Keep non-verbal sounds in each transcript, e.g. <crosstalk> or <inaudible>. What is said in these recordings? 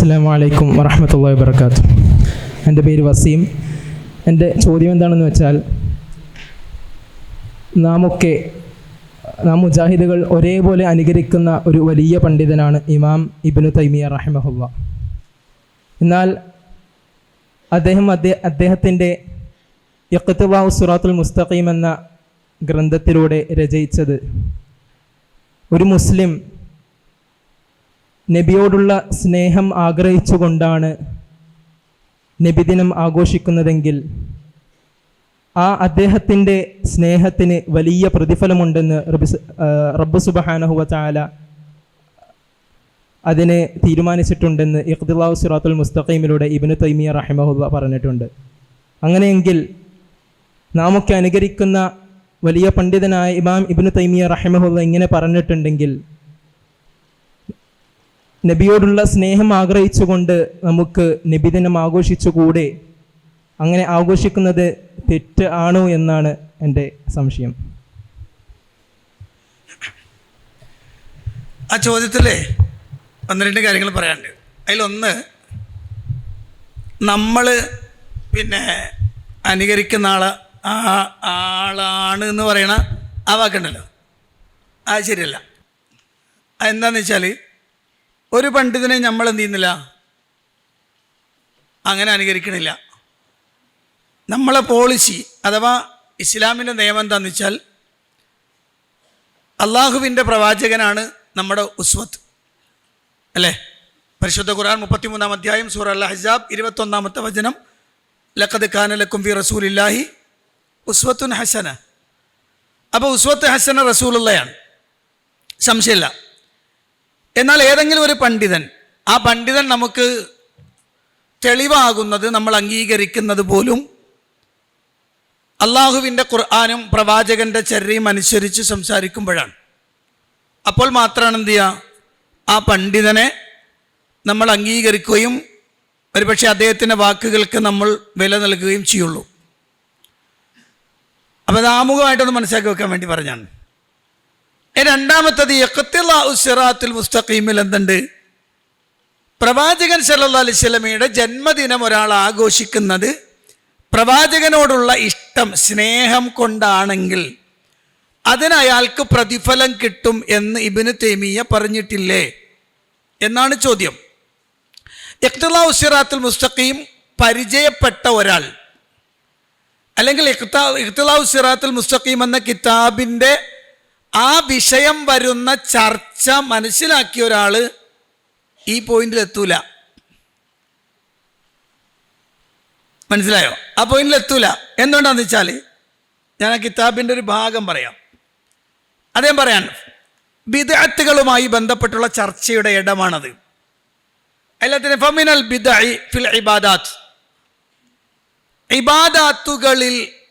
അസ്സാം വലൈക്കും വറഹമത്തല്ലാ വാബർക്കാത്തു എന്റെ പേര് വസീം. എന്റെ ചോദ്യം എന്താണെന്ന് വെച്ചാൽ നാമൊക്കെ നാം മുജാഹിദുകൾ ഒരേപോലെ അനുകരിക്കുന്ന ഒരു വലിയ പണ്ഡിതനാണ് ഇമാം ഇബ്നു തൈമിയ റഹിമഹുല്ല. എന്നാൽ അദ്ദേഹം അദ്ദേഹം അദ്ദേഹത്തിന്റെ യക്കത്തുബാവ് സുറാത്തുൽ മുസ്തഖീം എന്ന ഗ്രന്ഥത്തിലൂടെ രചയിച്ചത് ഒരു മുസ്ലിം നബിയോടുള്ള സ്നേഹം ആഗ്രഹിച്ചുകൊണ്ടാണ് നബിദിനം ആഘോഷിക്കുന്നതെങ്കിൽ ആ അദ്ദേഹത്തിന്റെ സ്നേഹത്തിന് വലിയ പ്രതിഫലമുണ്ടെന്ന് റബ്ബ് റബ്ബു സുബഹാനഹുവ ചാല അതിനെ തീരുമാനിച്ചിട്ടുണ്ടെന്ന് ഇഖ്ദിലാവ് സിറാത്തുൽ മുസ്തഖീമിലൂടെ ഇബിന് തൈമിയ റഹിമഹുല്ല പറഞ്ഞിട്ടുണ്ട്. അങ്ങനെയെങ്കിൽ നാമൊക്കെ അനുകരിക്കുന്ന വലിയ പണ്ഡിതനായ ഇമാം ഇബിന് തൈമിയ റഹിമഹുല്ല ഇങ്ങനെ പറഞ്ഞിട്ടുണ്ടെങ്കിൽ നബിയോടുള്ള സ്നേഹം ആഗ്രഹിച്ചുകൊണ്ട് നമുക്ക് നബിദിനം ആഘോഷിച്ചുകൂടെ? അങ്ങനെ ആഘോഷിക്കുന്നത് തെറ്റ് ആണോ എന്നാണ് എന്റെ സംശയം. ആ ചോദ്യത്തിൽ ഒന്ന് രണ്ട് കാര്യങ്ങൾ പറയാനുണ്ട്. അതിലൊന്ന് നമ്മൾ പിന്നെ അനുകരിക്കുന്ന ആ ആളാണ് എന്ന് പറയണ ആ വാക്കുണ്ടല്ലോ. അത് ശരിയല്ല. എന്താണെന്ന് വെച്ചാൽ ഒരു പണ്ഡിതനെ നമ്മൾ എന്ത് ചെയ്യുന്നില്ല? അങ്ങനെ അനുകരിക്കണില്ല. നമ്മളെ പോളിസി അഥവാ ഇസ്ലാമിന്റെ നിയമം എന്താണെന്ന് വെച്ചാൽ അള്ളാഹുവിന്റെ പ്രവാചകനാണ് നമ്മുടെ ഉസ്വത്ത്. അല്ലേ? പരിശുദ്ധ ഖുർആൻ മുപ്പത്തിമൂന്നാം അധ്യായം സൂറ അല്ല ഹജാബ് ഇരുപത്തൊന്നാമത്തെ വചനം. ലഖദ് കാനലക്കും ഫി റസൂലില്ലാഹി ഉസ്വത്തുൻ ഹസന. അപ്പോൾ ഉസ്വത്ത് ഹസന റസൂലുള്ളയാണ്. സംശയമില്ല. എന്നാൽ ഏതെങ്കിലും ഒരു പണ്ഡിതൻ ആ പണ്ഡിതൻ നമുക്ക് തെളിവാകുന്നത് നമ്മൾ അംഗീകരിക്കുന്നത് പോലും അള്ളാഹുവിന്റെ ഖുർആാനും പ്രവാചകന്റെ ചര്യയും അനുസരിച്ച് സംസാരിക്കുമ്പോഴാണ്. അപ്പോൾ മാത്രമാണ് എന്ത് ചെയ്യുക? ആ പണ്ഡിതനെ നമ്മൾ അംഗീകരിക്കുകയും ഒരുപക്ഷെ അദ്ദേഹത്തിന്റെ വാക്കുകൾക്ക് നമ്മൾ വില നൽകുകയും ചെയ്യുള്ളൂ. അപ്പോൾ അത് ആമുഖമായിട്ടൊന്ന് മനസ്സിലാക്കി വെക്കാൻ വേണ്ടി പറഞ്ഞാണ്. രണ്ടാമത്തത് സിറാത്തുൽ മുസ്തഖീമിൽ എന്തുണ്ട്? പ്രവാചകൻ സല്ലല്ലാഹു അലൈഹി സ്വലമയുടെ ജന്മദിനം ഒരാൾ ആഘോഷിക്കുന്നത് പ്രവാചകനോടുള്ള ഇഷ്ടം സ്നേഹം കൊണ്ടാണെങ്കിൽ അതിന് അയാൾക്ക് പ്രതിഫലം കിട്ടും എന്ന് ഇബിന് തേമിയ പറഞ്ഞിട്ടില്ലേ? എന്നാണ് ചോദ്യം. ഇഖ്തിലാ ഉസിറാത്തുൽ മുസ്തഖീം പരിചയപ്പെട്ട ഒരാൾ അല്ലെങ്കിൽ ഇഖ്താ ഇഖ്തിലാ സിറാത്തുൽ മുസ്തഖീം എന്ന കിതാബിന്റെ ആ വിഷയം വരുന്ന ചർച്ച മനസ്സിലാക്കിയ ഒരാൾ ഈ പോയിന്റിൽ എത്തൂല. മനസ്സിലായോ? ആ പോയിന്റിൽ എത്തൂല. എന്തുകൊണ്ടാന്ന് വെച്ചാൽ ഞാൻ ആ കിതാബിന്റെ ഒരു ഭാഗം പറയാം. അദ്ദേഹം പറയാൻ ബിദഅത്തുകളുമായി ബന്ധപ്പെട്ടുള്ള ചർച്ചയുടെ ഇടമാണത്. എല്ലാത്തിനും ഫമിനൽ ബിദഅ ഫിൽ ഇബാദാത്ത്. ഇബാദാത്തുകളിൽ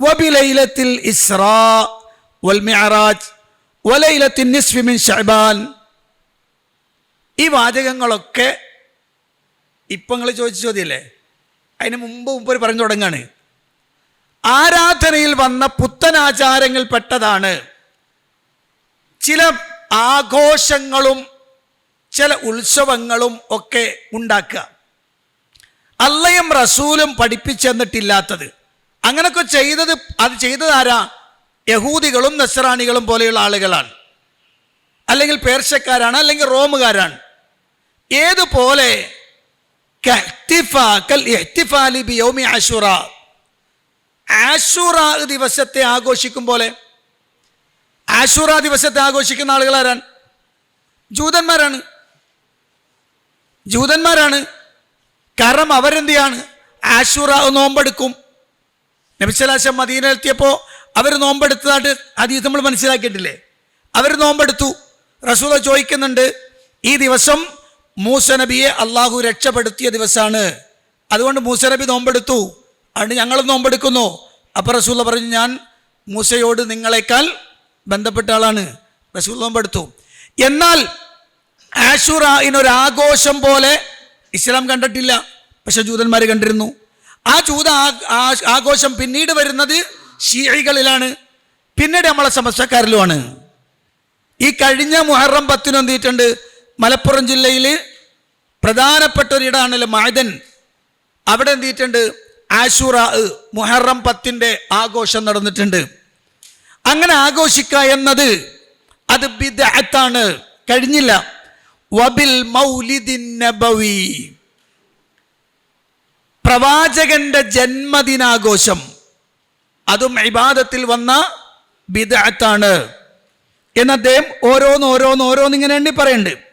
വബിലൈലത്തിൽ ഇസ്രാ വൽ മിഅറാജ് വലൈലത്തിൻ നിസ്ഫി മിൻ ശഅബാൻ. ഈ വാചകങ്ങളൊക്കെ ഇപ്പം നിങ്ങൾ ചോദിച്ച ചോദ്യമല്ലേ അതിന് മുമ്പ് മുമ്പ് ഒരു പറഞ്ഞു തുടങ്ങാണ്. ആരാധനയിൽ വന്ന പുത്തനാചാരങ്ങൾ പെട്ടതാണ്. ചില ആഘോഷങ്ങളും ചില ഉത്സവങ്ങളും ഒക്കെ ഉണ്ടാക്കുക. അല്ലയും റസൂലും പഠിപ്പിച്ചെന്നിട്ടില്ലാത്തത്. അങ്ങനൊക്കെ ചെയ്തത് അത് ചെയ്തത് ആരാ? യഹൂദികളും നസറാണികളും പോലെയുള്ള ആളുകളാണ്. അല്ലെങ്കിൽ പേർഷ്യക്കാരാണ് അല്ലെങ്കിൽ റോമുകാരാണ്. ഏതുപോലെ ആഷുറ ദിവസത്തെ ആഘോഷിക്കും പോലെ. ആശുറ ദിവസത്തെ ആഘോഷിക്കുന്ന ആളുകളാരാണ്? ജൂതന്മാരാണ്. ജൂതന്മാരാണ്. കാരണം അവരെന്തിയാണ്? ആശുറ നോമ്പെടുക്കും. നബിസലാശം മദീനെത്തിയപ്പോൾ അവർ നോമ്പെടുത്തതായിട്ട് അതീത് നമ്മൾ മനസ്സിലാക്കിയിട്ടില്ലേ? അവർ നോമ്പെടുത്തു. റസൂല ചോദിക്കുന്നുണ്ട് ഈ ദിവസം മൂസ നബിയെ അള്ളാഹു രക്ഷപ്പെടുത്തിയ ദിവസമാണ് അതുകൊണ്ട് മൂസ നബി നോമ്പെടുത്തു. അതുകൊണ്ട് ഞങ്ങളും നോമ്പെടുക്കുന്നു. അപ്പം റസൂല പറഞ്ഞു ഞാൻ മൂസയോട് നിങ്ങളെക്കാൾ ബന്ധപ്പെട്ട ആളാണ്. റസൂൽ നോമ്പെടുത്തു. എന്നാൽ ആശുറ ആഘോഷം പോലെ ഇസ്ലാം കണ്ടിട്ടില്ല. പക്ഷെ ജൂതന്മാർ കണ്ടിരുന്നു. ആ ചൂത ആഘോഷം പിന്നീട് വരുന്നത് ഷീഴികളിലാണ് പിന്നീട് നമ്മളെ സമസ്തക്കാരിലുമാണ്. ഈ കഴിഞ്ഞ മുഹറം പത്തിന് എന്തിയിട്ടുണ്ട് മലപ്പുറം ജില്ലയിൽ പ്രധാനപ്പെട്ട ഒരിടാണല്ലോ മായതൻ അവിടെ എന്തിയിട്ടുണ്ട് ആശുറ മുഹറം പത്തിന്റെ ആഘോഷം നടന്നിട്ടുണ്ട്. അങ്ങനെ ആഘോഷിക്കുക എന്നത് അത് ബിദഅത്താണ്. കഴിഞ്ഞില്ല. വബിൽ മൗലിദിൻ നബവി. പ്രവാചകന്റെ ജന്മദിനാഘോഷം. അതും ഇബാദത്തിൽ വന്ന ബിദഅത്താണ്. എന്ന് അദ്ദേഹം ഓരോന്ന് ഓരോന്ന് ഓരോന്ന് ഇങ്ങനെ എണ്ണി പറയുന്നുണ്ട്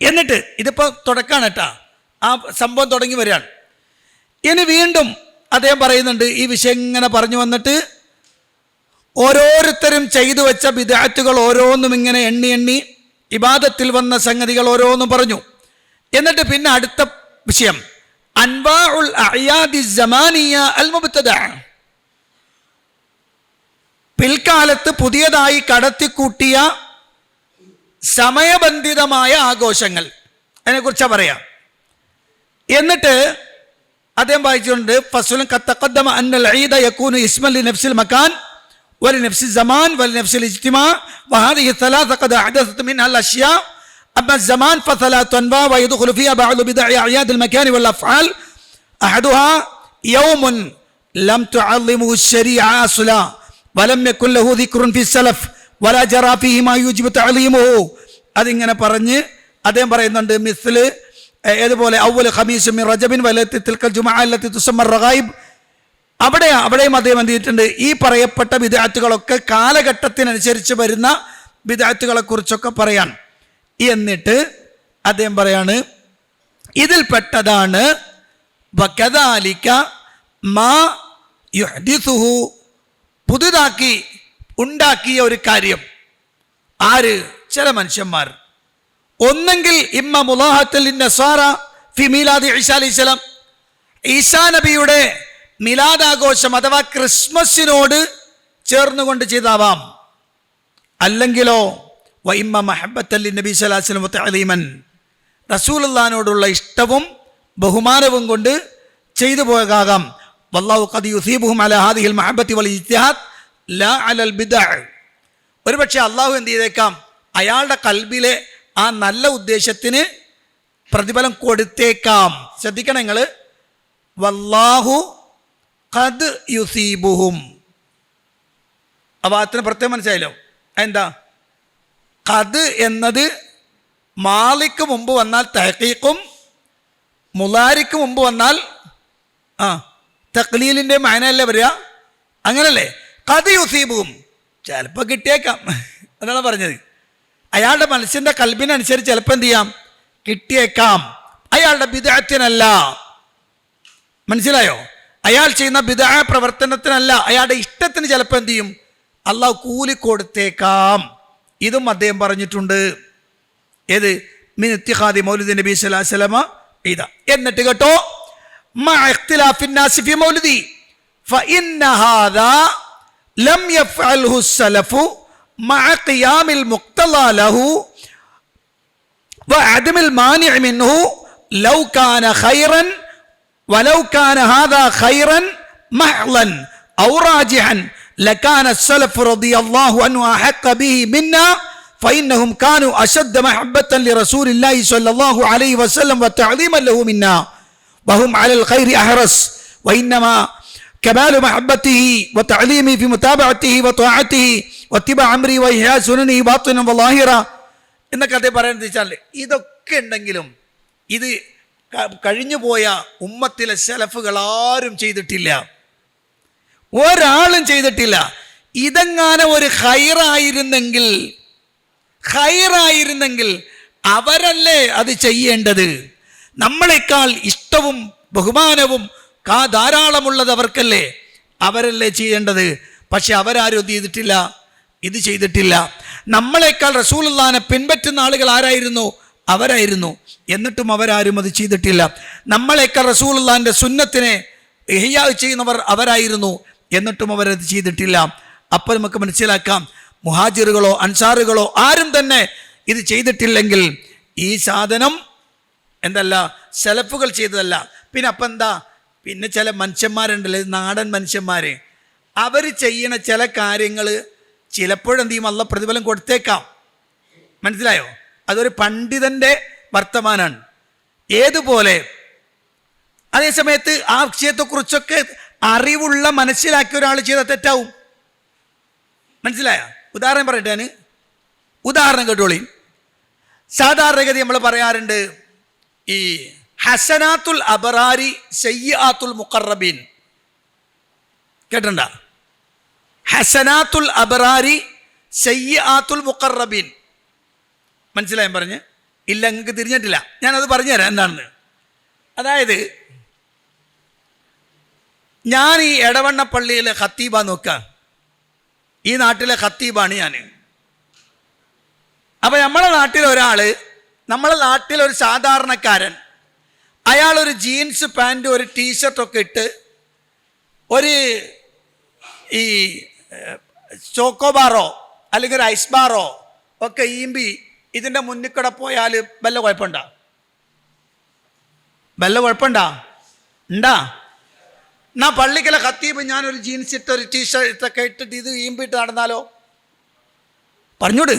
എന്നിട്ട് ഇതിപ്പോ തുടക്കാണ് കേട്ടാ. ആ സംഭവം തുടങ്ങി വരികയാണ്. ഇനി വീണ്ടും അദ്ദേഹം പറയുന്നുണ്ട് ഈ വിഷയം ഇങ്ങനെ പറഞ്ഞു വന്നിട്ട് ഓരോരുത്തരും ചെയ്തു വെച്ച വിദാറ്റുകൾ ഓരോന്നും ഇങ്ങനെ എണ്ണി എണ്ണി ഇബാദത്തിൽ വന്ന സംഗതികൾ ഓരോന്നും പറഞ്ഞു. എന്നിട്ട് പിന്നെ അടുത്ത വിഷയം. അൻവാഉൽ അയാദി ജമാനിയ അൽ മുബത്തദ പിൽക്കാലത്ത് പുതിയതായി കടത്തിക്കൂട്ടിയ സമയബന്ധിതമായ ആഘോഷങ്ങൾ. അതിനെക്കുറിച്ചാണ് പറയാം. എന്നിട്ട് അദ്ദേഹം വായിച്ചിട്ടുണ്ട് ഫസുലും കത്തക്കദ്ദമ അന്നൽ ഈദ യക്കൂനു ഇസ്മൽ നഫ്സിൽ മക്കാൻ വലി നഫ്സിൽ ജമാൻ വലി നഫ്സിൽ ഇജ്തിമാ വഹാദിഹി തലാ തഖദ അഹദസത് മിൻ അൽ അഷ്യാ أما الزمان فثلاث أنواع ويدخل فيها بعض بدع أعياد المكان والأفعال أحدها يوم لم تعظمه الشريعة أصلا ولم يكن له ذكر في السلف ولا جرى فيه ما يوجب تعظيمه അതിങ്ങനെ പറഞ്ഞ് അദ്ദേഹം പറയുന്നുണ്ട് മിസ്ല് ഏതുപോലെ ഔവൽ ഖമീസ് മിൻ റജബിൻ വലത്തി തിൽക്കൽ ജുമഅ അല്ലത്തി തുസമ്മർ റഗായിബ് അവിടെ അവിടെയും അദ്ദേഹം എന്ത് ചെയ്തിട്ടുണ്ട് ഈ പറയപ്പെട്ട വിദാത്തുകളൊക്കെ കാലഘട്ടത്തിനനുസരിച്ച് വരുന്ന വിദാത്തുകളെ കുറിച്ചൊക്കെ പറയാൻ എന്നിട്ട് അദ്ദേഹം പറയാണ് ഇതിൽപ്പെട്ടതാണ് വകദാലിക മാ പുതുതാക്കി ഉണ്ടാക്കിയ ഒരു കാര്യം. ആര്? ചില മനുഷ്യന്മാർ. ഒന്നെങ്കിൽ ഇമ്മ മുലാഹത്തിൽ നസാറ ഫി മീലാദി ഈസാ നബിയുടെ മിലാദാഘോഷം അഥവാ ക്രിസ്മസിനോട് ചേർന്നുകൊണ്ട് ചെയ്താവാം. അല്ലെങ്കിലോ വൈമ്മ മഹബത്തല്ലി നബി സ്വലാസ്ലം അലീമൻ റസൂലുള്ളാനോടുള്ള ഇഷ്ടവും ബഹുമാനവും കൊണ്ട് ചെയ്തു പോകാം വല്ലാഹു ഖദ് യുസീബുഹും അല ഹാദിഹിൽ മഹബത്തി വൽ ഇജ്തിഹാദ് ലാ അലൽ ബിദ ഒരുപക്ഷെ അള്ളാഹു എന്ത് ചെയ്തേക്കാം? അയാളുടെ കൽബിലെ ആ നല്ല ഉദ്ദേശത്തിന് പ്രതിഫലം കൊടുത്തേക്കാം. ശ്രദ്ധിക്കണം നിങ്ങൾ വല്ലാഹു ഖദ് യുസീബുഹും. ആ വാത്തിന് പ്രത്യേകം മനസ്സിലായല്ലോ? എന്താ ഖദ് എന്നത് മാളിക്ക് മുമ്പ് വന്നാൽ തഹീക്കും മുലാരിക്ക് മുമ്പ് വന്നാൽ ആ തക്ലീലിന്റെ മാനല്ലേ വരിക? അങ്ങനല്ലേ? കത് യുസീബും ചിലപ്പോൾ കിട്ടിയേക്കാം. <laughs> അതാണ് പറഞ്ഞത്. അയാളുടെ മനസ്സിന്റെ കൽബിനനുസരിച്ച് ചിലപ്പോൾ എന്ത് ചെയ്യാം? കിട്ടിയേക്കാം. അയാളുടെ ബിദാത്തിനല്ല മനസ്സിലായോ? അയാൾ ചെയ്യുന്ന വിദാ പ്രവർത്തനത്തിനല്ല. അയാളുടെ ഇഷ്ടത്തിന് ചിലപ്പോൾ എന്ത് ചെയ്യും? അള്ളാഹ് കൂലി കൊടുത്തേക്കാം. ഇതും അദ്ദേഹം പറഞ്ഞിട്ടുണ്ട് ഏത് മിൻ ഇത്തിഖാദി മൗലിദ് നബി സ്വല്ലല്ലാഹു അലൈഹി വസല്ലമ ഇതാ എന്നിട്ട് കേട്ടോ മഅ ഇഖ്തിലാഫിൻ നാസി ഫി മൗലിദി فإن هذا لم يفعله السلف مع قيام المقتضى له وعدم المانع منه لو كان خيرا ولو كان هذا خيرا محضا أو راجحا لكان السلف رضي الله عنه أحق به منا فإنهم كانوا أشد محبة لرسول الله صلى الله عليه وسلم وتعظيما له منا وهم على الخير أحرص وإنما كمال محبته وتعليمه في متابعته وطاعته واتباع أمره وإحياء سننه باطنا وظاهرا എന്നൊക്കെ അദ്ദേഹം പറയുന്നത് വെച്ചാൽ ഇതൊക്കെ ഉണ്ടെങ്കിലും ഇത് ക- കഴിഞ്ഞുപോയ ഉമ്മത്തിലെ സെലഫുകൾ ആരും ചെയ്തിട്ടില്ല ഒരാളും ചെയ്തിട്ടില്ല. ഇതെങ്ങാനും ഒരു ഹൈറായിരുന്നെങ്കിൽ ഹൈറായിരുന്നെങ്കിൽ അവരല്ലേ അത് ചെയ്യേണ്ടത്? നമ്മളെക്കാൾ ഇഷ്ടവും ബഹുമാനവും കാ ധാരാളമുള്ളത് അവർക്കല്ലേ? അവരല്ലേ ചെയ്യേണ്ടത്? പക്ഷെ അവരാരും ചെയ്തിട്ടില്ല. ഇത് ചെയ്തിട്ടില്ല. നമ്മളെക്കാൾ റസൂലുള്ളാനെ പിൻപറ്റുന്ന ആളുകൾ ആരായിരുന്നു? അവരായിരുന്നു. എന്നിട്ടും അവരാരും അത് ചെയ്തിട്ടില്ല. നമ്മളെക്കാൾ റസൂൽ ഉള്ളാന്റെ സുന്നത്തിനെ ഇഹ്യാ ചെയ്യുന്നവർ അവരായിരുന്നു. എന്നിട്ടും അവരത് ചെയ്തിട്ടില്ല. അപ്പോൾ നമുക്ക് മനസ്സിലാക്കാം മുഹാജിറുകളോ അൻസാറുകളോ ആരും തന്നെ ഇത് ചെയ്തിട്ടില്ലെങ്കിൽ ഈ സാധനം എന്തല്ല സെലഫുകൾ ചെയ്തതല്ല. പിന്നെ അപ്പം എന്താ? പിന്നെ ചില മനുഷ്യന്മാരുണ്ടല്ലോ നാടൻ മനുഷ്യന്മാർ അവർ ചെയ്യണ ചില കാര്യങ്ങൾ ചിലപ്പോഴെന്ത് ചെയ്യും? അല്ല പ്രതിഫലം കൊടുത്തേക്കാം. മനസ്സിലായോ? അതൊരു പണ്ഡിതന്റെ വർത്തമാനാണ്. ഏതുപോലെ? അതേസമയത്ത് ആ വിഷയത്തെക്കുറിച്ചൊക്കെ അറിവുള്ള മനസ്സിലാക്കിയ ഒരാൾ ചെയ്ത തെറ്റാവും. മനസ്സിലായ? ഉദാഹരണം പറയട്ടെ ഞാൻ ഉദാഹരണം കേട്ടോളി. സാധാരണഗതി നമ്മൾ പറയാറുണ്ട് ഈ ഹസനാത്തുൽ അബറാരി സയ്യാത്തുൽ മുഖറബീൻ. കേട്ടണ്ട ഹസനാത്തുൽ അബറാരി സയ്യാത്തുൽ മുഖറബീൻ. മനസ്സിലായും പറഞ്ഞ്? ഇല്ല നിങ്ങൾക്ക് തിരിഞ്ഞിട്ടില്ല. ഞാനത് പറഞ്ഞുതരാം എന്താണെന്ന്. അതായത് ഞാൻ ഈ എടവണ്ണ പള്ളിയിലെ ഖത്തീബ നോക്ക. ഈ നാട്ടിലെ ഖത്തീബാണ് ഞാൻ. അപ്പൊ നമ്മളെ നാട്ടിൽ ഒരാൾ നമ്മളെ നാട്ടിൽ ഒരു സാധാരണക്കാരൻ അയാൾ ഒരു ജീൻസ് പാന്റ് ഒരു ടീഷർട്ടൊക്കെ ഇട്ട് ഒരു ഈ ചോക്കോ ചോക്കോബാറോ അല്ലെങ്കിൽ ഒരു ഐസ് ബാറോ ഒക്കെ ഈമ്പി ഇതിന്റെ മുന്നിൽ കൂടെ പോയാൽ വല്ല കുഴപ്പമുണ്ടോ? വല്ല കുഴപ്പമുണ്ടോ? ഉണ്ടാ. എന്നാ പള്ളിക്കല കത്തിയപ്പ് ഞാനൊരു ജീൻസ് ഇട്ട് ഒരു ടീഷർട്ട് ടീഷർട്ടൊക്കെ ഇട്ടിട്ട് ഇത് ഈമ്പിട്ട് നടന്നാലോ? പറഞ്ഞൂട്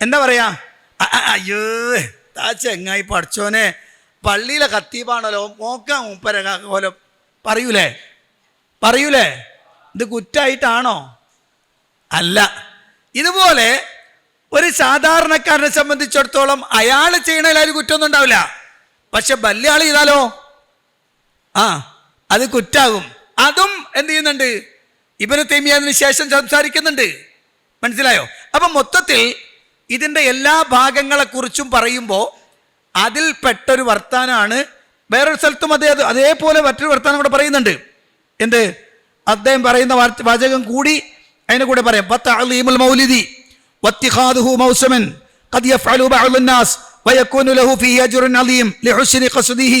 എന്താ പറയാ? അയ്യോ താ ചെങ്ങായി പഠിച്ചോനെ. പള്ളിയിലെ ഖത്തീബാണല്ലോ മോക്ക മൂപ്പര പോലെ പറയൂലേ? പറയൂലേ? ഇത് കുറ്റായിട്ടാണോ? അല്ല. ഇതുപോലെ ഒരു സാധാരണക്കാരനെ സംബന്ധിച്ചിടത്തോളം അയാൾ ചെയ്യണതിൽ അതിൽ കുറ്റമൊന്നും ഉണ്ടാവില്ല. പക്ഷെ ബല്യാൾ ചെയ്താലോ? ആ. അത് കുറ്റാകും. അതും എന്ത് ചെയ്യുന്നുണ്ട്? ഇബന് തേമിയതിന് ശേഷം സംസാരിക്കുന്നുണ്ട്. മനസ്സിലായോ? അപ്പൊ മൊത്തത്തിൽ ഇതിന്റെ എല്ലാ ഭാഗങ്ങളെക്കുറിച്ചും പറയുമ്പോൾ അതിൽ പെട്ടൊരു വർത്താനാണ്. വേറൊരു സ്ഥലത്തും അതേ അതേപോലെ മറ്റൊരു വർത്താനം കൂടെ പറയുന്നുണ്ട്. എന്ത്? അദ്ദേഹം പറയുന്ന വാചകം കൂടി അതിനെ കൂടെ പറയാം. മൗലിദി വത്തിഖാദുഹു യഫ്അലു ويكون له فيه أجر عظيم لحسن قصده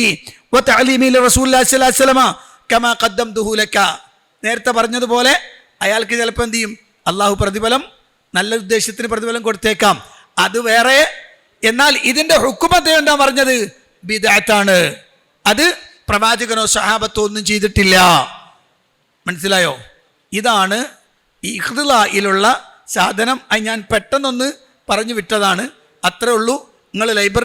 وتعليمه لرسول الله صلى الله عليه وسلم كما قدمته لك നേരത്തെ പറഞ്ഞതുപോലെ അയാൾക്ക് ചിലപ്പോൾ എന്ത് ചെയ്യും അള്ളാഹു പ്രതിഫലം നല്ല ഉദ്ദേശത്തിന് പ്രതിഫലം കൊടുത്തേക്കാം അത് വേറെ എന്നാൽ ഇതിന്റെ ഹുക്കുമത്ത് എന്താ പറഞ്ഞത് ബിദാത്താണ് അത് പ്രവാചകനോ സഹാബത്തോ ഒന്നും ചെയ്തിട്ടില്ല മനസ്സിലായോ ഇതാണ് ഈ ഇഖ്തിലായിലുള്ള സാധനം അത് ഞാൻ പെട്ടെന്നൊന്ന് പറഞ്ഞു വിട്ടതാണ് അത്രേ ഉള്ളൂ നിങ്ങൾ ലൈബ്രറി